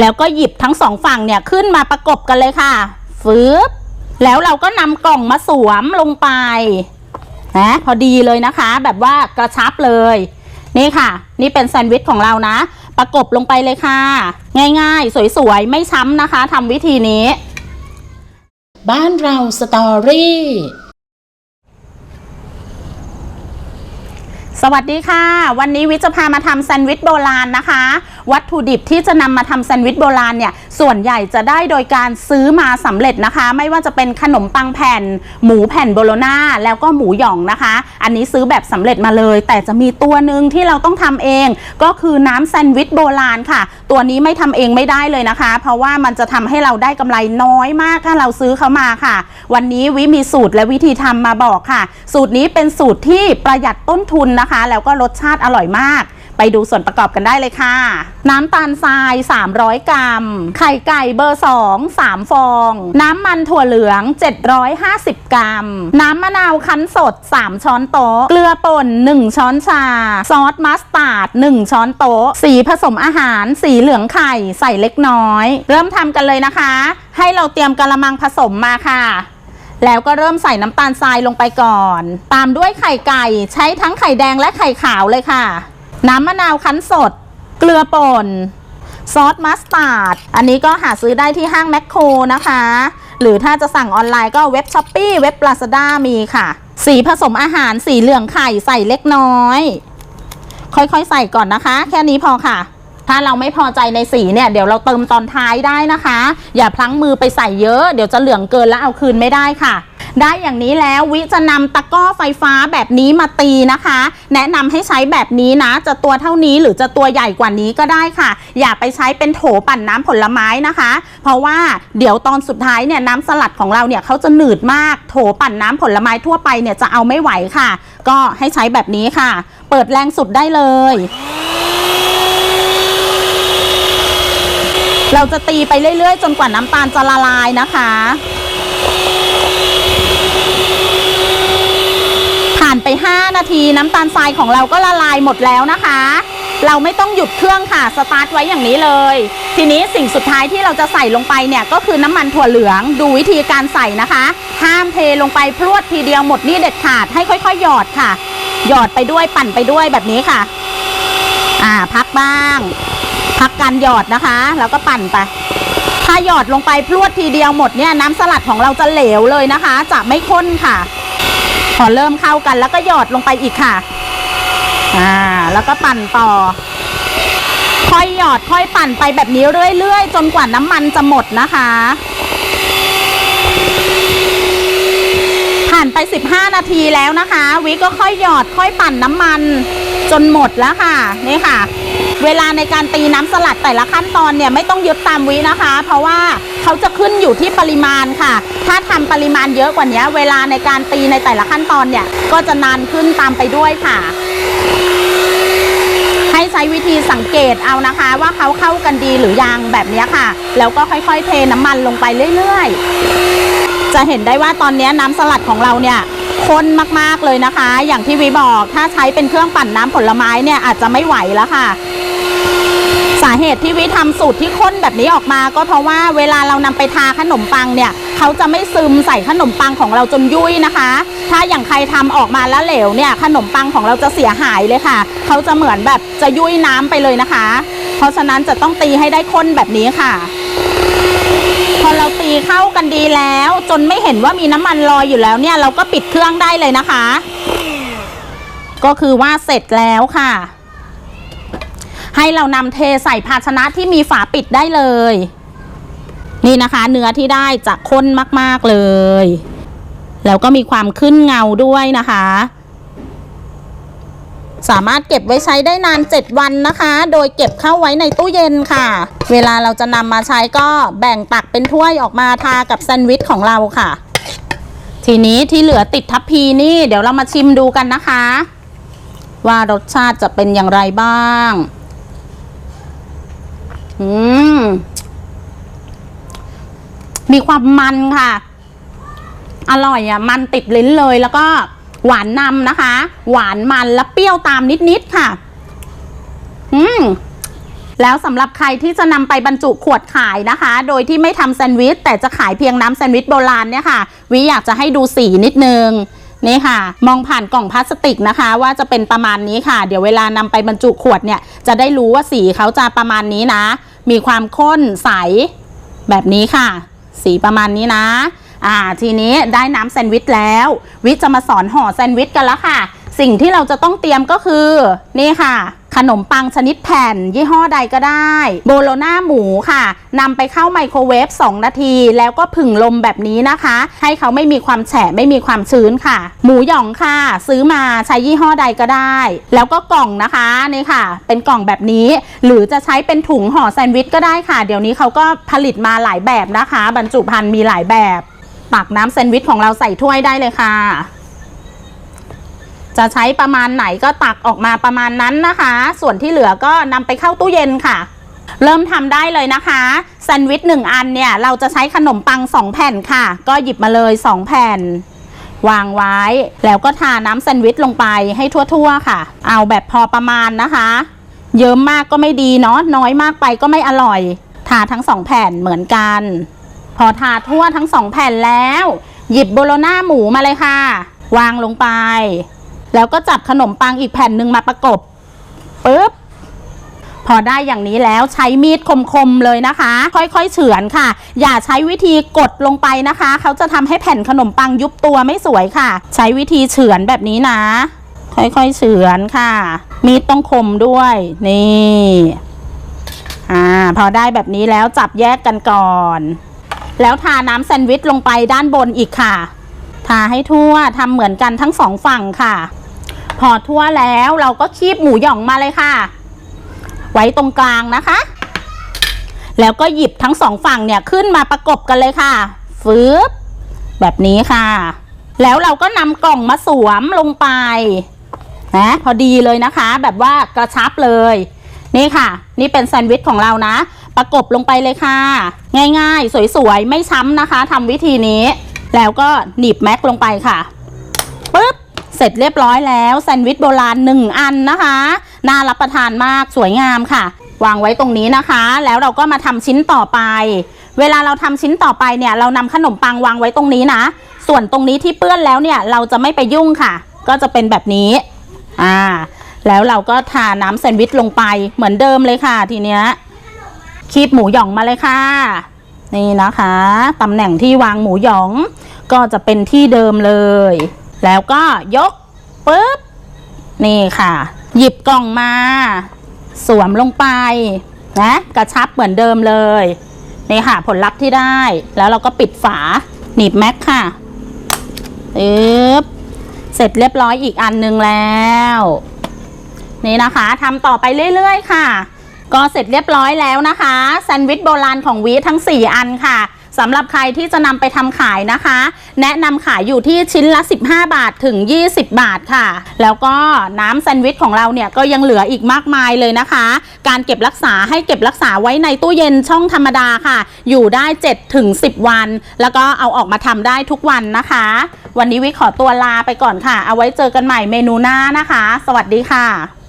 แล้วก็หยิบทั้งสองฝั่งเนี่ยขึ้นมาประกบกันเลยค่ะฟืบแล้วเราก็นำกล่องมาสวมลงไปนะพอดีเลยนะคะ แบบว่ากระชับเลย นี่ค่ะ นี่เป็นแซนด์วิชของเรานะ ประกบลงไปเลยค่ะ ง่ายๆ สวยๆ ไม่ช้ำนะคะทำวิธีนี้ บ้านเราสตอรี่ สวัสดีค่ะ วันนี้วิจะพามาทำแซนด์วิชโบราณนะคะ วัตถุดิบที่จะนำมาทำแซนด์วิชโบราณเนี่ยส่วนใหญ่จะได้โดยการซื้อมาสำเร็จนะคะ ไม่ว่าจะเป็นขนมปังแผ่น หมูแผ่นโบโลนาแล้วก็หมูหยองนะคะ อันนี้ซื้อแบบสำเร็จมาเลย แต่จะมีตัวหนึ่งที่เราต้องทำเอง ก็คือน้ำแซนด์วิชโบราณค่ะ ตัวนี้ไม่ทำเองไม่ได้เลยนะคะ เพราะว่ามันจะทำให้เราได้กำไรน้อยมากถ้าเราซื้อเขามาค่ะ วันนี้วิมีสูตรและวิธีทำมาบอกค่ะ สูตรนี้เป็นสูตรที่ประหยัดต้นทุนนะคะ แล้วก็รสชาติอร่อยมาก ไปดูส่วนประกอบกันได้เลยค่ะ น้ำตาลทราย 300 กรัม ไข่ไก่เบอร์ 2 3 ฟอง น้ำมันถั่วเหลือง 750 กรัม น้ำมะนาวคั้นสด 3 ช้อนโต๊ะ เกลือป่น 1 ช้อนชา ซอสมัสตาร์ด 1 ช้อนโต๊ะ สีผสมอาหาร สีเหลืองไข่ใส่เล็กน้อย เริ่มทำกันเลยนะคะ ให้เราเตรียมกระมังผสมมาค่ะ แล้วก็เริ่มใส่น้ำตาลทรายลงไปก่อน ตามด้วยไข่ไก่ใช้ทั้งไข่แดงและไข่ขาวเลยค่ะ น้ำมะนาวคั้นสด เกลือป่น ซอสมัสตาร์ด อันนี้ก็หาซื้อได้ที่ห้างแมคโครนะคะ หรือถ้าจะสั่งออนไลน์ก็เว็บช้อปปี้เว็บลาซาด้ามีค่ะ สีผสมอาหารสีเหลืองไข่ใส่เล็กน้อย ค่อยๆใส่ก่อนนะคะ แค่นี้พอค่ะ ถ้าเราไม่พอใจในสีเนี่ยเดี๋ยวเราเติมตอนท้ายได้นะคะ อย่าพลั้งมือไปใส่เยอะ เดี๋ยวจะเหลืองเกินแล้วเอาคืนไม่ได้ค่ะได้อย่างนี้แล้ววิจะนำตะก้อไฟฟ้าแบบนี้มาตีนะคะ แนะนำให้ใช้แบบนี้นะ จะตัวเท่านี้หรือจะตัวใหญ่กว่านี้ก็ได้ค่ะ อย่าไปใช้เป็นโถปั่นน้ำผลไม้นะคะ เพราะว่าเดี๋ยวตอนสุดท้ายเนี่ยน้ำสลัดของเราเนี่ยเขาจะหนืดมากโถปั่นน้ำผลไม้ทั่วไปเนี่ยจะเอาไม่ไหวค่ะ ก็ให้ใช้แบบนี้ค่ะ เปิดแรงสุดได้เลย เราจะตีไปเรื่อย ๆ จนกว่าน้ำตาลจะละลายนะคะ ผ่านไป 5 นาทีน้ำตาลทรายของเราก็ละลายหมดแล้วนะคะ เราไม่ต้องหยุดเครื่องค่ะ สตาร์ทไว้อย่างนี้เลย ทีนี้สิ่งสุดท้ายที่เราจะใส่ลงไปเนี่ยก็คือน้ำมันถั่วเหลือง ดูวิธีการใส่นะคะ ห้ามเทลงไปพรวดทีเดียวหมดนี่เด็ดขาดให้ค่อยๆ หยอดค่ะ หยอดไปด้วยปั่นไปด้วยแบบนี้ค่ะ อ่าพักบ้าง พักการหยอดนะคะ แล้วก็ปั่นไป ถ้าหยอดลงไปพรวดทีเดียวหมดเนี่ยน้ำสลัดของเราจะเหลวเลยนะคะ จะไม่ข้นค่ะ พอเริ่มเข้ากันแล้วก็หยอดลงไปอีกค่ะ อ่า แล้วก็ปั่นต่อ ค่อยหยอดค่อยปั่นไปแบบนี้เรื่อยๆ จนกว่าน้ำมันจะหมดนะคะผ่านไป 15 นาทีแล้วนะคะ วิก็ค่อยหยอดค่อยปั่นน้ำมันจนหมดแล้วค่ะ นี่ค่ะ เวลาในการตีน้ำสลัดแต่ละขั้นตอนเนี่ยไม่ต้องยึดตามวินะคะ เพราะว่าเขาจะขึ้นอยู่ที่ปริมาณค่ะ ถ้าทำปริมาณเยอะกว่านี้ เวลาในการตีในแต่ละขั้นตอนเนี่ยก็จะนานขึ้นตามไปด้วยค่ะ ให้ใช้วิธีสังเกตเอานะคะ ว่าเขาเข้ากันดีหรือยังแบบนี้ค่ะ แล้วก็ค่อยๆเทน้ำมันลงไปเรื่อยๆ จะเห็นได้ว่าตอนนี้น้ำสลัดของเราเนี่ยข้นมากๆเลยนะคะ อย่างที่วีบอก ถ้าใช้เป็นเครื่องปั่นน้ำผลไม้เนี่ยอาจจะไม่ไหวแล้วค่ะาเหตุที่วิทำสูตรที่ข้นแบบนี้ออกมา ก็เพราะว่าเวลาเรานำไปทาขนมปังเนี่ยเขาจะไม่ซึมใส่ขนมปังของเราจนยุ่ยนะคะ ถ้าอย่างใครทำออกมาแล้วเหลวเนี่ยขนมปังของเราจะเสียหายเลยค่ะเขาจะเหมือนแบบจะยุ่ยน้ำไปเลยนะคะ เพราะฉะนั้นจะต้องตีให้ได้ข้นแบบนี้ค่ะพอเราตีเข้ากันดีแล้ว จนไม่เห็นว่ามีน้ำมันลอยอยู่แล้วเนี่ย เราก็ปิดเครื่องได้เลยนะคะ ก็คือว่าเสร็จแล้วค่ะ ให้เรานำเทใส่ภาชนะที่มีฝาปิดได้เลย นี่นะคะ เนื้อที่ได้จะข้นมาก ๆ เลย แล้วก็มีความขึ้นเงาด้วยนะคะ สามารถเก็บไว้ใช้ได้นาน 7 วันนะคะ โดยเก็บเข้าไว้ในตู้เย็นค่ะ เวลาเราจะนำมาใช้ก็แบ่งตักเป็นถ้วยออกมาทากับแซนด์วิชของเราค่ะ ทีนี้ที่เหลือติดทัพพีนี่เดี๋ยวเรามาชิมดูกันนะคะ ว่ารสชาติจะเป็นอย่างไรบ้าง อืม มีความมันค่ะ อร่อยอะ มันติดลิ้นเลยแล้วก็หวานนำนะคะ หวานมันและเปรี้ยวตามนิดๆค่ะ อืมแล้วสำหรับใครที่จะนำไปบรรจุขวดขายนะคะ โดยที่ไม่ทำแซนด์วิช แต่จะขายเพียงน้ำแซนด์วิชโบราณเนี่ยค่ะ วิอยากจะให้ดูสีนิดนึงนี่ค่ะ มองผ่านกล่องพลาสติกนะคะ ว่าจะเป็นประมาณนี้ค่ะ เดี๋ยวเวลานำไปบรรจุขวดเนี่ย จะได้รู้ว่าสีเขาจะประมาณนี้นะ มีความข้นใสแบบนี้ค่ะ สีประมาณนี้นะอ่าทีนี้ได้น้ำแซนด์วิชแล้ว วิจะมาสอนห่อแซนด์วิชกันแล้วค่ะ สิ่งที่เราจะต้องเตรียมก็คือ นี่ค่ะ ขนมปังชนิดแผ่น ยี่ห้อใดก็ได้ โบโลนาหมูค่ะนำไปเข้าไมโครเวฟ2 นาที แล้วก็ผึ่งลมแบบนี้นะคะ ให้เขาไม่มีความแฉะไม่มีความชื้นค่ะ หมูหยองค่ะ ซื้อมาใช้ยี่ห้อใดก็ได้ แล้วก็กล่องนะคะนี่ค่ะ เป็นกล่องแบบนี้ หรือจะใช้เป็นถุงห่อแซนด์วิชก็ได้ค่ะ เดี๋ยวนี้เขาก็ผลิตมาหลายแบบนะคะ บรรจุภัณฑ์มีหลายแบบตักน้ำแซนด์วิชของเราใส่ถ้วยได้เลยค่ะ จะใช้ประมาณไหนก็ตักออกมาประมาณนั้นนะคะ ส่วนที่เหลือก็นำไปเข้าตู้เย็นค่ะ เริ่มทำได้เลยนะคะแซนด์วิชหนึ่งอันเนี่ยเราจะใช้ขนมปัง2แผ่นค่ะ ก็หยิบมาเลย2แผ่น วางไว้ แล้วก็ทาน้ำแซนด์วิชลงไปให้ทั่วๆค่ะ เอาแบบพอประมาณนะคะ เยิ้มมากก็ไม่ดีเนาะน้อยมากไปก็ไม่อร่อย ทาทั้งสองแผ่นเหมือนกัน พอทาทั่วทั้งสองแผ่นแล้ว หยิบโบโลน่าหมูมาเลยค่ะ วางลงไป แล้วก็จับขนมปังอีกแผ่นหนึ่งมาประกบปึ๊บพอได้อย่างนี้แล้วใช้มีดคมๆเลยนะคะ ค่อยๆเฉือนค่ะ อย่าใช้วิธีกดลงไปนะคะ เขาจะทำให้แผ่นขนมปังยุบตัวไม่สวยค่ะ ใช้วิธีเฉือนแบบนี้นะ ค่อยๆเฉือนค่ะ มีดต้องคมด้วยนี่อ่าพอได้แบบนี้แล้วจับแยกกันก่อน แล้วทาน้ำแซนด์วิชลงไปด้านบนอีกค่ะ ทาให้ทั่วทำเหมือนกันทั้งสองฝั่งค่ะ พอทั่วแล้วเราก็คีบหมูหย่องมาเลยค่ะ ไว้ตรงกลางนะคะ แล้วก็หยิบทั้งสองฝั่งเนี่ยขึ้นมาประกบกันเลยค่ะฟืบแบบนี้ค่ะ แล้วเราก็นำกล่องมาสวมลงไปนะพอดีเลยนะคะ แบบว่ากระชับเลย นี่ค่ะ นี่เป็นแซนด์วิชของเรานะ ประกบลงไปเลยค่ะ ง่ายๆ สวยๆ ไม่ช้ำนะคะทำวิธีนี้ แล้วก็หนีบแม็กลงไปค่ะ เสร็จเรียบร้อยแล้วแซนด์วิชโบราณหนึ่งอันนะคะ น่ารับประทานมากสวยงามค่ะ วางไว้ตรงนี้นะคะ แล้วเราก็มาทำชิ้นต่อไป เวลาเราทำชิ้นต่อไปเนี่ย เรานำขนมปังวางไว้ตรงนี้นะ ส่วนตรงนี้ที่เปื้อนแล้วเนี่ยเราจะไม่ไปยุ่งค่ะ ก็จะเป็นแบบนี้อ่าแล้วเราก็ทาน้ำแซนด์วิชลงไปเหมือนเดิมเลยค่ะทีเนี้ยคีบหมูหยองมาเลยค่ะ นี่นะคะตำแหน่งที่วางหมูหยองก็จะเป็นที่เดิมเลย แล้วก็ยกปุ๊บ นี่ค่ะ หยิบกล่องมา สวมลงไปนะกระชับเหมือนเดิมเลย นี่ค่ะผลลัพธ์ที่ได้ แล้วเราก็ปิดฝาหนีบแม็กค่ะปึ๊บเสร็จเรียบร้อยอีกอันหนึงแล้ว นี่นะคะทำต่อไปเรื่อยๆ ค่ะ ก็เสร็จเรียบร้อยแล้วนะคะแซนด์วิชโบราณของวีทั้ง 4 อันค่ะ สำหรับใครที่จะนำไปทำขายนะคะ แนะนำขายอยู่ที่ชิ้นละ 15 บาทถึง 20 บาทค่ะ แล้วก็น้ำแซนด์วิชของเราเนี่ยก็ยังเหลืออีกมากมายเลยนะคะ การเก็บรักษาให้เก็บรักษาไว้ในตู้เย็นช่องธรรมดาค่ะ อยู่ได้7ถึง10 วัน แล้วก็เอาออกมาทำได้ทุกวันนะคะ วันนี้วิขอตัวลาไปก่อนค่ะ เอาไว้เจอกันใหม่เมนูหน้านะคะ สวัสดีค่ะ